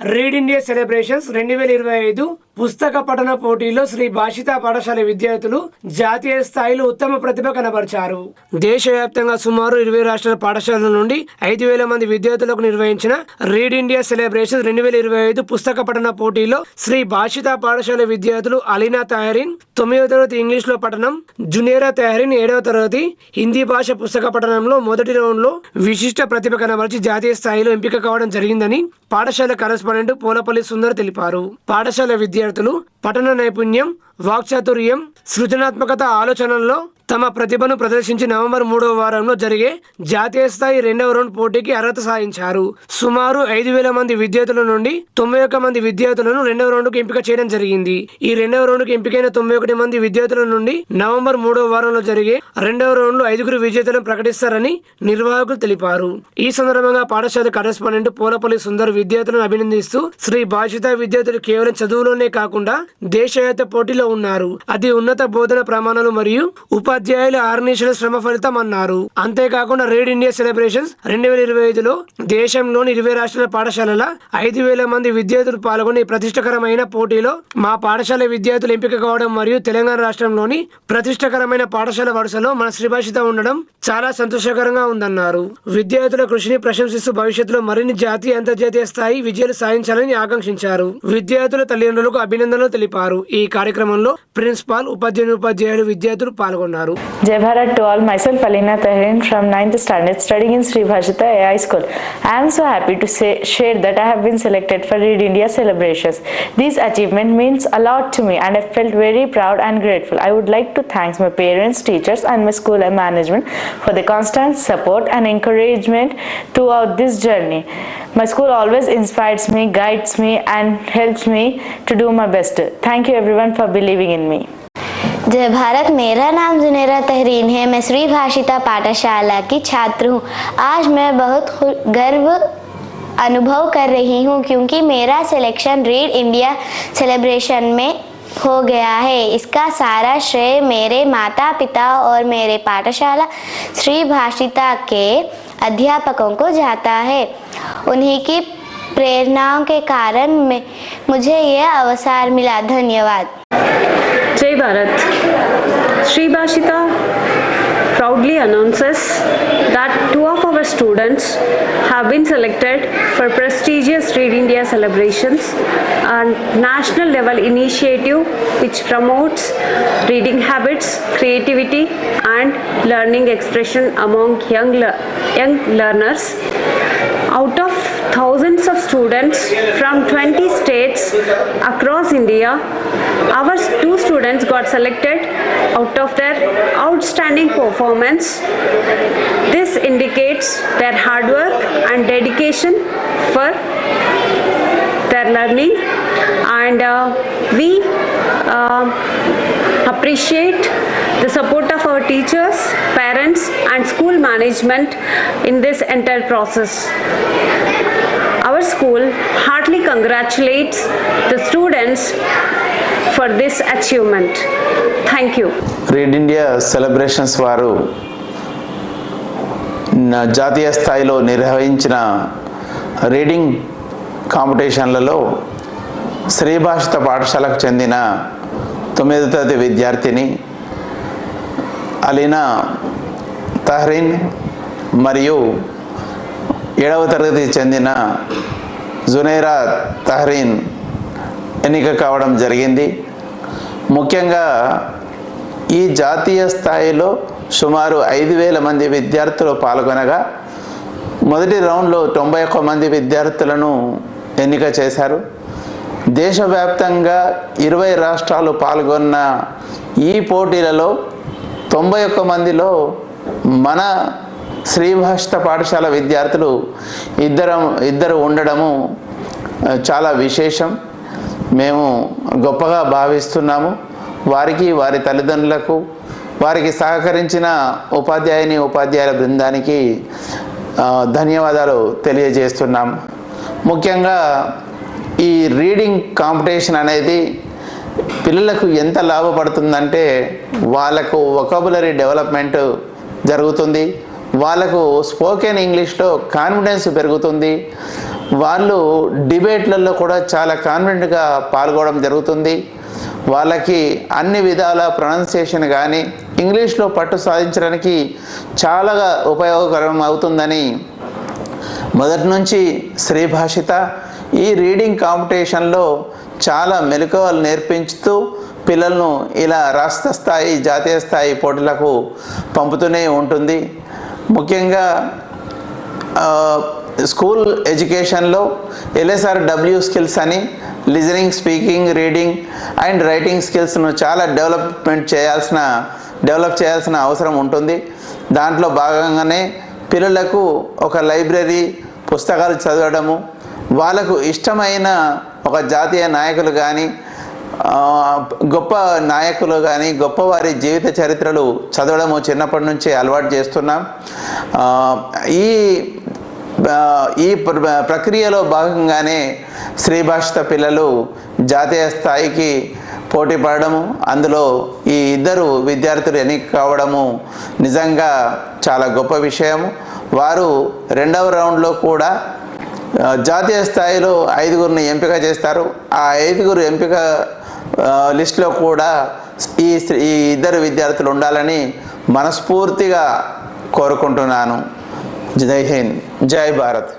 Read India celebrations రెండు వేల ఇరవై ఐదు పుస్తక పఠన పోటీలో శ్రీ భాషిత పాఠశాల విద్యార్థులు జాతీయ స్థాయిలో ఉత్తమ ప్రతిభ కనబరిచారు. దేశవ్యాప్తంగా సుమారు ఇరవై రాష్ట్రాల పాఠశాలల నుండి ఐదు వేల మంది విద్యార్థులకు నిర్వహించిన రీడ్ ఇండియా సెలబ్రేషన్ రెండు వేల ఇరవై ఐదు పుస్తక పఠన పోటీలో శ్రీ భాషిత పాఠశాల విద్యార్థులు అలీనా తహరీన్ తొమ్మిదవ తరగతి ఇంగ్లీష్లో పఠనం జునియరా తహరీన్ ఏడవ తరగతి హిందీ భాష పుస్తక పఠనంలో మొదటి రౌండ్లో విశిష్ట ప్రతిభ కనబరిచి జాతీయ స్థాయిలో ఎంపిక కావడం జరిగిందని పాఠశాల కరెస్పాండెంట్ పోలపల్లి సుందర్ తెలిపారు. పాఠశాల విద్యార్థులు పఠన నైపుణ్యం వాక్చాతుర్యం సృజనాత్మకత ఆలోచనల్లో తమ ప్రతిభను ప్రదర్శించి నవంబర్ మూడవ వారంలో జరిగే జాతీయ స్థాయి రెండవ రౌండ్ పోటీకి అర్హత సాధించారు. సుమారు ఐదు వేల మంది విద్యార్థుల నుండి తొంభై ఒక్క మంది విద్యార్థులను రెండవ రౌండ్కు ఎంపిక చేయడం జరిగింది. ఈ రెండవ రౌండ్కు ఎంపికైన తొంభై ఒకటి మంది విద్యార్థుల నుండి నవంబర్ మూడవ వారంలో జరిగే రెండవ రౌండ్లో ఐదుగురు విజేతలను ప్రకటిస్తారని నిర్వాహకులు తెలిపారు. ఈ సందర్భంగా పాఠశాల కరెస్పాండెంట్ పోలపల్లి సుందర్ విద్యార్థులను అభినందిస్తూ శ్రీ బాధ్యత విద్యార్థులు కేవలం చదువులోనే కాకుండా దేశవ్యాప్త పోటీలో ఉన్నారు. అది ఉన్నత బోధన ప్రమాణాలు మరియు ఉపాధ్యాయుల ఆర్నిషల శ్రమ ఫలితం అన్నారు. అంతేకాకుండా రేడ్ ఇండియా సెలబ్రేషన్స్ రెండు వేల ఇరవై ఐదులో దేశంలోని ఇరవై రాష్ట్రాల పాఠశాలల ఐదు వేల మంది విద్యార్థులు పాల్గొని ప్రతిష్టకరమైన పోటీలో మా పాఠశాల విద్యార్థులు ఎంపిక కావడం మరియు తెలంగాణ రాష్ట్రంలోని ప్రతిష్టకరమైన పాఠశాల వరుసలో మన శ్రీభాషిత ఉండడం చాలా సంతోషకరంగా ఉందన్నారు. విద్యార్థుల కృషిని ప్రశంసిస్తూ భవిష్యత్తులో మరిన్ని జాతీయ అంతర్జాతీయ స్థాయి విజయాలు సాధించాలని ఆకాంక్షించారు. విద్యార్థుల తల్లిదండ్రులకు అభినందనలు తెలిపారు. ఈ కార్యక్రమంలో ప్రిన్సిపాల్ ఉపాధ్యాయుని ఉపాధ్యాయులు విద్యార్థులు పాల్గొన్నారు Jai Bharat to all. Myself, Alina Tahrin from 9th standard, studying in Sri Bhashita AI School. I am so happy to say, share that I have been selected for Read India celebrations. This achievement means a lot to me and I felt very proud and grateful. I would like to thank my parents, teachers and my school and management for the constant support and encouragement throughout this journey. My school always inspires me, guides me and helps me to do my best. Thank you everyone for believing in me. जय भारत मेरा नाम जुनेरा तहरीन है मैं श्री भाषिता पाठशाला की छात्र हूँ आज मैं बहुत गर्व अनुभव कर रही हूँ क्योंकि मेरा सिलेक्शन रीड इंडिया सेलिब्रेशन में हो गया है इसका सारा श्रेय मेरे माता पिता और मेरे पाठशाला श्री भाषिता के अध्यापकों को जाता है उन्हीं की प्रेरणाओं के कारण मैं मुझे यह अवसर मिला धन्यवाद Jai Bharat. Sri Bhashita proudly announces that two of our students have been selected for prestigious Read India celebrations, a national level initiative which promotes reading habits, creativity, and learning expression among young, lear- young learners. Out of thousands of students from 20 states across India, our two students got selected out of their outstanding performance. This indicates their hard work and dedication for their learning and uh, we uh, appreciate the support teachers, parents and school management in this entire process. Our school heartily congratulates the students for this achievement. Thank you. Read India celebrations వారు న- జాతీయ స్థాయిలో నిర్వహించిన reading కాంపిటీషన్లలో Sri Bhashitha పాఠశాలకు చెందిన తొమ్మిదో తరగతి విద్యార్థిని అలీనా తహ్రీన్ మరియు ఏడవ తరగతికి చెందిన జునైరా తహరీన్ ఎన్నిక కావడం జరిగింది. ముఖ్యంగా ఈ జాతీయ స్థాయిలో సుమారు ఐదు వేల మంది విద్యార్థులు పాల్గొనగా మొదటి రౌండ్లో తొంభై ఒక్క మంది విద్యార్థులను ఎన్నిక చేశారు. దేశవ్యాప్తంగా ఇరవై రాష్ట్రాలు పాల్గొన్న ఈ పోటీలలో తొంభై ఒక్క మందిలో మన శ్రీభాషిత పాఠశాల విద్యార్థులు ఇద్దరం ఇద్దరు ఉండడము చాలా విశేషం. మేము గొప్పగా భావిస్తున్నాము. వారికి వారి తల్లిదండ్రులకు వారికి సహకరించిన ఉపాధ్యాయుని ఉపాధ్యాయుల బృందానికి ధన్యవాదాలు తెలియజేస్తున్నాం. ముఖ్యంగా ఈ రీడింగ్ కాంపిటీషన్ అనేది పిల్లలకు ఎంత లాభపడుతుందంటే వాళ్ళకు వొకబులరీ డెవలప్మెంట్ జరుగుతుంది. వాళ్ళకు స్పోకెన్ ఇంగ్లీష్లో కాన్ఫిడెన్స్ పెరుగుతుంది. వాళ్ళు డిబేట్లలో కూడా చాలా కాన్ఫిడెంట్గా పాల్గొనడం జరుగుతుంది. వాళ్ళకి అన్ని విధాల ప్రొనౌన్సియేషన్ కానీ ఇంగ్లీష్లో పట్టు సాధించడానికి చాలా ఉపయోగకరం అవుతుందని మొదటి నుంచి శ్రీభాషిత ఈ రీడింగ్ కాంపిటీషన్లో చాలా మెలకువలు నేర్పించుతూ పిల్లలను ఇలా రాష్ట్ర స్థాయి జాతీయ స్థాయి పోటీలకు పంపుతూనే ఉంటుంది. ముఖ్యంగా స్కూల్ ఎడ్యుకేషన్లో ఎల్ఎస్ఆర్ డబ్ల్యూ స్కిల్స్ అని listening speaking reading and writing స్కిల్స్ను చాలా డెవలప్మెంట్ చేయాల్సిన డెవలప్ చేయాల్సిన అవసరం ఉంటుంది. దాంట్లో భాగంగానే పిల్లలకు ఒక లైబ్రరీ పుస్తకాలు చదవడము వాళ్ళకు ఇష్టమైన ఒక జాతీయ నాయకులు కానీ గొప్ప నాయకులు కానీ గొప్పవారి జీవిత చరిత్రలు చదవడము చిన్నప్పటి నుంచి అలవాటు చేస్తున్నాం. ఈ ఈ ప్ర- ప్రక్రియలో భాగంగానే శ్రీ భాషిత పిల్లలు జాతీయ స్థాయికి పోటీ పడడము అందులో ఈ ఇద్దరు విద్యార్థులు ఎన్నిక కావడము నిజంగా చాలా గొప్ప విషయము. వారు రెండవ రౌండ్లో కూడా జాతీయ స్థాయిలో ఐదుగురిని ఎంపిక చేస్తారు. ఆ ఐదుగురు ఎంపిక లిస్టులో కూడా ఈ ఈ ఇద్దరు విద్యార్థులు ఉండాలని మనస్ఫూర్తిగా కోరుకుంటున్నాను. జై హింద్. జై భారత్.